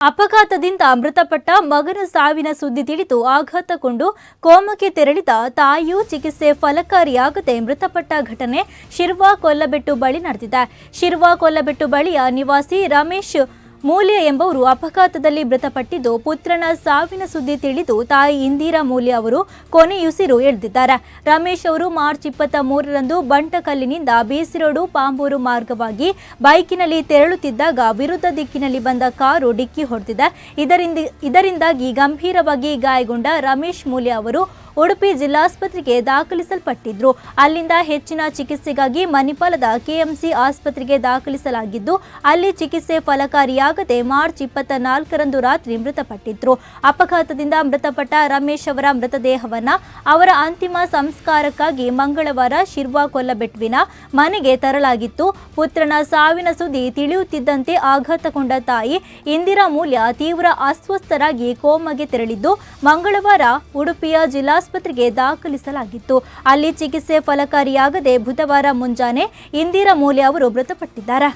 ಅಪಘಾತದಿಂದ ಮೃತಪಟ್ಟ ಮಗನ ಸಾವಿನ ಸುದ್ದಿ ತಿಳಿದು ಆಘಾತಗೊಂಡು ಕೋಮಕ್ಕೆ ತೆರಳಿದ ತಾಯಿಯು ಚಿಕಿತ್ಸೆ ಫಲಕಾರಿಯಾಗದೆ ಮೃತಪಟ್ಟ ಘಟನೆ ಶಿರ್ವಾ ಕೊಲ್ಲಬೆಟ್ಟು ಬಳಿ ನಡೆದಿದೆ. ಶಿರ್ವಾ ಕೊಲ್ಲಬೆಟ್ಟು ಬಳಿಯ ನಿವಾಸಿ ರಮೇಶ್ ಮೂಲ್ಯ ಎಂಬವರು ಅಪಘಾತದಲ್ಲಿ ಮೃತಪಟ್ಟಿದ್ದು ಪುತ್ರನ ಸಾವಿನ ಸುದ್ದಿ ತಿಳಿದು ತಾಯಿ ಇಂದಿರಾ ಮೂಲ್ಯ ಅವರು ಕೊನೆಯುಸಿರು ಎಳೆದಿದ್ದಾರೆ. ರಮೇಶ್ ಅವರು ಮಾರ್ಚ್ ಇಪ್ಪತ್ತ ಮೂರರಂದು ಬಂಟಕಲ್ಲಿನಿಂದ ಬೇಸಿರೋಡು ಪಾಂಬೂರು ಮಾರ್ಗವಾಗಿ ಬೈಕಿನಲ್ಲಿ ತೆರಳುತ್ತಿದ್ದಾಗ ವಿರುದ್ಧ ದಿಕ್ಕಿನಲ್ಲಿ ಬಂದ ಕಾರು ಡಿಕ್ಕಿ ಹೊಡೆದಿದೆ. ಇದರಿಂದ ಇದರಿಂದಾಗಿ ಗಂಭೀರವಾಗಿ ಗಾಯಗೊಂಡ ರಮೇಶ್ ಮೂಲ್ಯ ಅವರು ಉಡುಪಿ ಜಿಲ್ಲಾಸ್ಪತ್ರೆಗೆ ದಾಖಲಿಸಲ್ಪಟ್ಟಿದ್ರು. ಅಲ್ಲಿಂದ ಹೆಚ್ಚಿನ ಚಿಕಿತ್ಸೆಗಾಗಿ ಮಣಿಪಾಲದ ಕೆಎಂಸಿ ಆಸ್ಪತ್ರೆಗೆ ದಾಖಲಿಸಲಾಗಿದ್ದು, ಅಲ್ಲಿ ಚಿಕಿತ್ಸೆ ಫಲಕಾರಿಯಾಗದೆ ಮಾರ್ಚ್ ಇಪ್ಪತ್ತ ನಾಲ್ಕರಂದು ರಾತ್ರಿ ಮೃತಪಟ್ಟಿದ್ರು. ಅಪಘಾತದಿಂದ ಮೃತಪಟ್ಟ ರಮೇಶ್ ಅವರ ಮೃತದೇಹವನ್ನ ಅವರ ಅಂತಿಮ ಸಂಸ್ಕಾರಕ್ಕಾಗಿ ಮಂಗಳವಾರ ಶಿರ್ವಾ ಕೊಲ್ಲಬೆಟ್ವಿನ ಮನೆಗೆ ತರಲಾಗಿತ್ತು. ಪುತ್ರನ ಸಾವಿನ ಸುದ್ದಿ ತಿಳಿಯುತ್ತಿದ್ದಂತೆ ಆಘಾತಗೊಂಡ ತಾಯಿ ಇಂದಿರಾ ಮೂಲ್ಯ ತೀವ್ರ ಅಸ್ವಸ್ಥರಾಗಿ ಕೋಮಗೆ ತೆರಳಿದ್ದು, ಮಂಗಳವಾರ ಉಡುಪಿಯ ಜಿಲ್ಲಾಸ್ಪತ್ರೆಗೆ ದಾಖಲಿಸಲಾಗಿತ್ತು. ಅಲ್ಲಿ ಚಿಕಿತ್ಸೆ ಫಲಕಾರಿಯಾಗದೆ ಬುಧವಾರ ಮುಂಜಾನೆ ಇಂದಿರಾ ಮೂಲೆ ಅವರು ಮೃತಪಟ್ಟಿದ್ದಾರೆ.